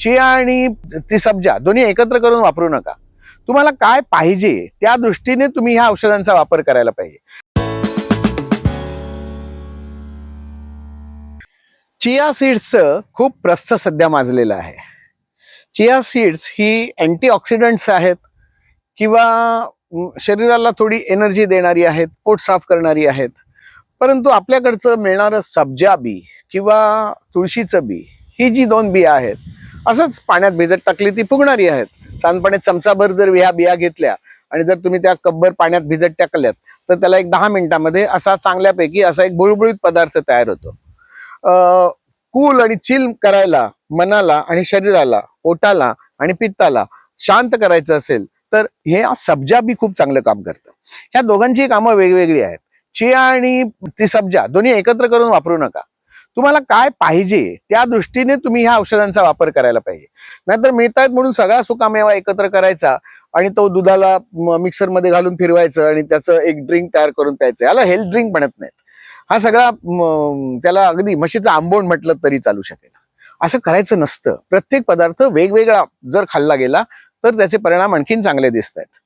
Chia आणि ती सब्जा दोन्ही एकत्र करून वापरू नका. तुम्हाला काय पाहिजे त्या दृष्टीने तुम्ही ह्या औषधांचा वापर करायला पाहिजे. चिया सीड्सचं खूप प्रस्थ सध्या माजलेलं आहे. चिया सीड्स ही अँटीऑक्सिडंट्स आहेत किंवा शरीराला थोडी एनर्जी देणारी आहेत पोट साफ करणारी आहेत. परंतु आपल्याकडचं मिळणारं सब्जा बी किंवा तुळशीचं बी ही जी दोन बिया आहेत असंच पाण्यात भिजत टाकली ती फुगणारी आहेत. साधारणपणे चमचाभर जर ह्या बिया घेतल्या आणि जर तुम्ही त्या कब्बर पाण्यात भिजत टाकल्यात तर त्याला एक दहा मिनिटामध्ये असा चांगल्यापैकी असा एक बुळबुळीत पदार्थ तयार होतो. कूल आणि चिल करायला मनाला आणि शरीराला ओटाला आणि पित्ताला शांत करायचं असेल तर हे सब्जा बी खूप चांगलं काम करतं. ह्या दोघांची कामं वेगवेगळी आहेत. चिया आणि ती सब्जा दोन्ही एकत्र करून वापरू नका. तुम्हाला काय पाहिजे त्या दृष्टीने तुम्ही ह्या औषधांचा वापर करायला पाहिजे. नाहीतर मिळतायत म्हणून सगळा सुकामेवा एकत्र करायचा आणि तो दुधाला मिक्सरमध्ये घालून फिरवायचं आणि त्याचं एक ड्रिंक तयार करून प्यायचं. याला हेल्थ ड्रिंक म्हणत नाहीत. हा सगळा त्याला अगदी म्हशीचं आंबोण म्हटलं तरी चालू शकेल. असं करायचं नसतं. प्रत्येक पदार्थ वेगवेगळा जर खाल्ला गेला तर त्याचे परिणाम आणखीन चांगले दिसत आहेत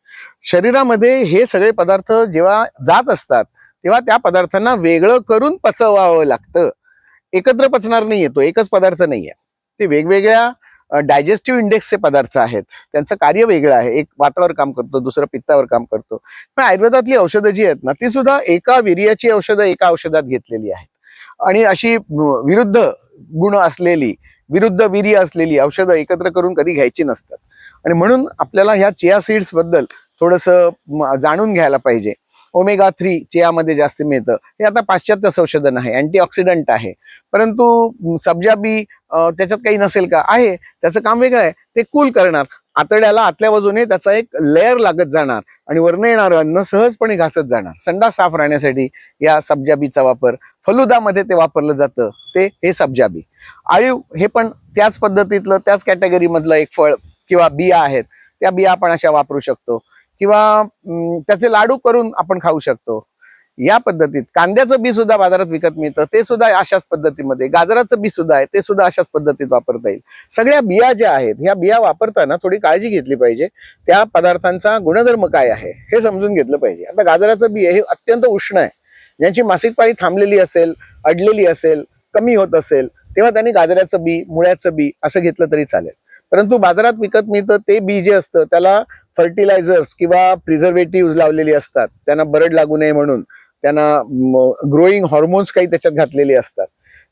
शरीरामध्ये हे सगळे पदार्थ जेव्हा जात असतात तेव्हा त्या पदार्थांना वेगळं करून पचवावं लागतं. एकत्र पचणार नाहीये तो एकच पदार्थ नाहीये. ते वेगवेगळ्या डायजेस्टिव्ह इंडेक्सचे पदार्थ आहेत. त्यांचं कार्य वेगळं आहे. एक वातावर काम करतो दुसरं पित्तावर काम करतो. पण आयुर्वेदातली औषधं जी आहेत ना ती सुद्धा एका वीर्याची औषधं एका औषधात घेतलेली आहेत. आणि अशी विरुद्ध गुण असलेली विरुद्ध वीर्य असलेली औषधं एकत्र करून कधी घ्यायची नसतात. आणि म्हणून आपल्याला ह्या चिया सीड्सबद्दल थोडंसं जाणून घ्यायला पाहिजे. ओमेगा थ्री चियामध्ये जास्त मिळतं. हे आता पाश्चात्य संशोधन आहे अँटीऑक्सिडंट आहे. परंतु सब्जा बी त्याच्यात काही नसेल का? आहे. त्याचं काम वेगळं आहे. ते कूल करणार. आतड्याला आतल्या बाजूने त्याचा एक लेअर लागत जाणार आणि वरनं येणारं अन्न सहजपणे घासत जाणार. संडा साफ राहण्यासाठी या सब्जाबीचा वापर फलुदामध्ये ते वापरलं जातं. ते हे सब्जाबी. आळीव हे पण त्याच पद्धतीतलं त्याच कॅटेगरीमधलं एक फळ किंवा बिया आहेत. त्या बिया आपण अशा वापरू शकतो. किंवा त्याचे लाडू करून आपण खाऊ शकतो. या पद्धतीत कांद्याचं बी सुद्धा बाजारात विकत मिळतं ते सुद्धा अशाच पद्धतीमध्ये गाजराचं बी सुद्धा आहे ते सुद्धा अशाच पद्धतीत वापरता येईल. सगळ्या बिया ज्या आहेत ह्या बिया वापरताना थोडी काळजी घेतली पाहिजे त्या पदार्थांचा गुणधर्म काय आहे हे समजून घेतलं पाहिजे. आता गाजराचं बी हे अत्यंत उष्ण आहे. ज्यांची मासिक पाळी थांबलेली असेल अडलेली असेल कमी होत असेल तेव्हा त्यांनी गाजराचं बी मुळ्याचं बी असं घेतलं तरी चालेल. परंतु बाजारात विकत मिळतं ते बी जे असतं त्याला फर्टिलायझर्स किंवा प्रिझर्वेटिव्ह लावलेली असतात. त्यांना बरड लागू नये म्हणून. त्यांना ग्रोईंग हॉर्मोन्स काही त्याच्यात घातलेले असतात.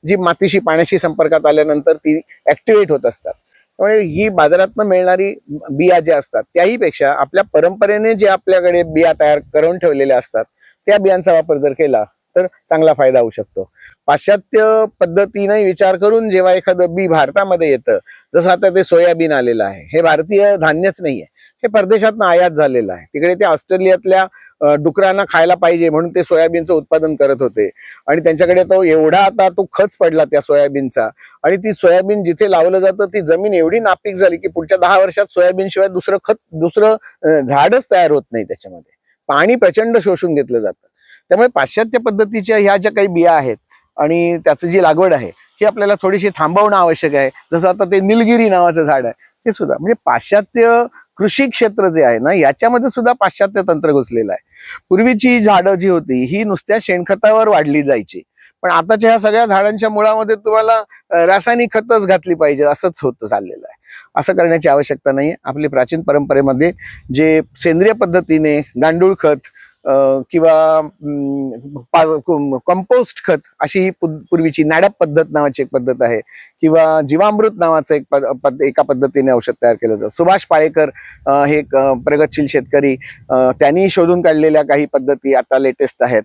जी मातीशी पाण्याशी संपर्कात आल्यानंतर ती ऍक्टिव्हेट होत असतात. त्यामुळे ही बाजारातनं मिळणारी बिया ज्या असतात त्याही पेक्षा आपल्या परंपरेने जे आपल्याकडे बिया तयार करून ठेवलेल्या असतात त्या बियांचा वापर जर केला तर चांगला फायदा होऊ शकतो. पाश्चात्य पद्धतीने विचार करून जेव्हा एखादं बी भारतामध्ये येतं जसं आता ते सोयाबीन आलेलं आहे. हे भारतीय धान्यच नाहीये. हे परदेशातनं आयात झालेलं आहे. तिकडे ते ऑस्ट्रेलियातल्या डुकरांना खायला पाहिजे म्हणून ते सोयाबीनचं उत्पादन करत होते. आणि त्यांच्याकडे तो एवढा आता तो खच पडला त्या सोयाबीनचा. आणि ती सोयाबीन जिथे लावलं जातं ती जमीन एवढी नापीक झाली की पुढच्या दहा वर्षात सोयाबीन शिवाय दुसरं खत दुसरं झाडच तयार होत नाही त्याच्यामध्ये. पाणी प्रचंड शोषून घेतलं जातं. त्यामुळे पाश्चात्य पद्धतीच्या ह्या ज्या काही बिया आहेत आणि त्याचं जी लागवड आहे ही आपल्याला थोडीशी थांबवणं आवश्यक आहे. जसं आता ते निलगिरी नावाचं झाड आहे ते सुद्धा म्हणजे पाश्चात्य कृषी क्षेत्र जे आहे ना याच्यामध्ये सुद्धा पाश्चात्य तंत्र घुसलेलं आहे. पूर्वीची झाडं जी होती ही नुसत्या शेणखतावर वाढली जायची. पण आताच्या ह्या सगळ्या झाडांच्या मुळामध्ये तुम्हाला रासायनिक खतच घातली पाहिजे असंच होत चाललेलं आहे. असं करण्याची आवश्यकता नाही आपली प्राचीन परंपरेमध्ये जे सेंद्रिय पद्धतीने गांडूळ खत किंवा कंपोस्ट खत अशी ही पु- पूर्वीची नॅडप पद्धत नावाची एक पद्धत आहे. किंवा जीवामृत नावाचं एक पद- पद- एका पद्धतीने औषध तयार केलं जातं. सुभाष पाळेकर हे एक प्रगतशील शेतकरी त्यांनी शोधून काढलेल्या काही पद्धती आता लेटेस्ट आहेत.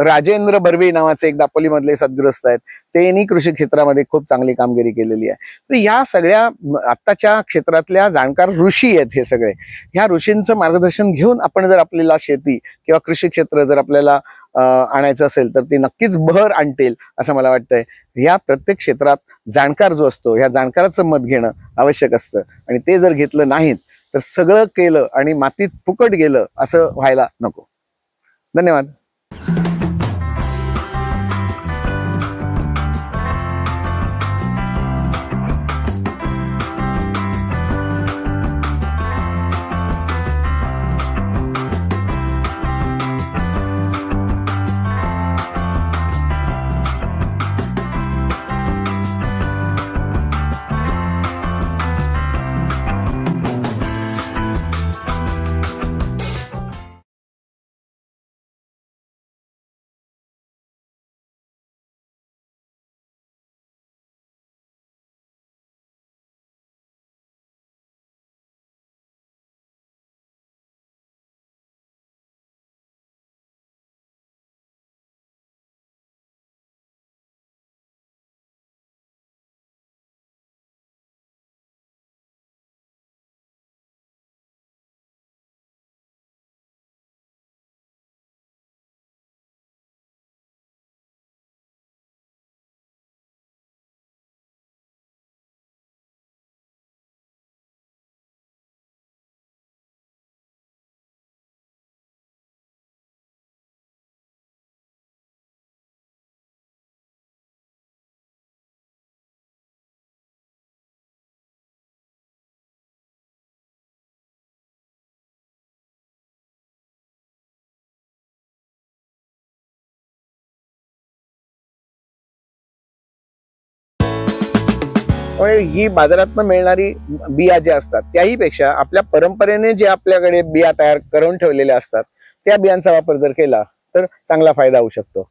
राजेंद्र बर्वे नावाचे एक दापोलीमधले सद्ग्रस्त आहेत. त्यांनी कृषी क्षेत्रामध्ये खूप चांगली कामगिरी केलेली आहे. तर या सगळ्या आत्ताच्या क्षेत्रातल्या जाणकार ऋषी आहेत हे सगळे. ह्या ऋषींचं मार्गदर्शन घेऊन आपण जर आपल्याला शेती किंवा कृषी क्षेत्र जर आपल्याला आणायचं असेल तर ती नक्कीच बहर आणतील असं मला वाटतंय. या प्रत्येक क्षेत्रात जाणकार जो असतो ह्या जाणकाराचं मत घेणं आवश्यक असतं. आणि ते जर घेतलं नाहीत तर सगळं केलं आणि मातीत फुकट गेलं असं व्हायला नको. धन्यवाद. त्यामुळे ही बाजारातनं मिळणारी बिया ज्या असतात त्याही पेक्षा आपल्या परंपरेने जे आपल्याकडे बिया तयार करून ठेवलेल्या असतात त्या बियांचा वापर जर केला तर चांगला फायदा होऊ शकतो.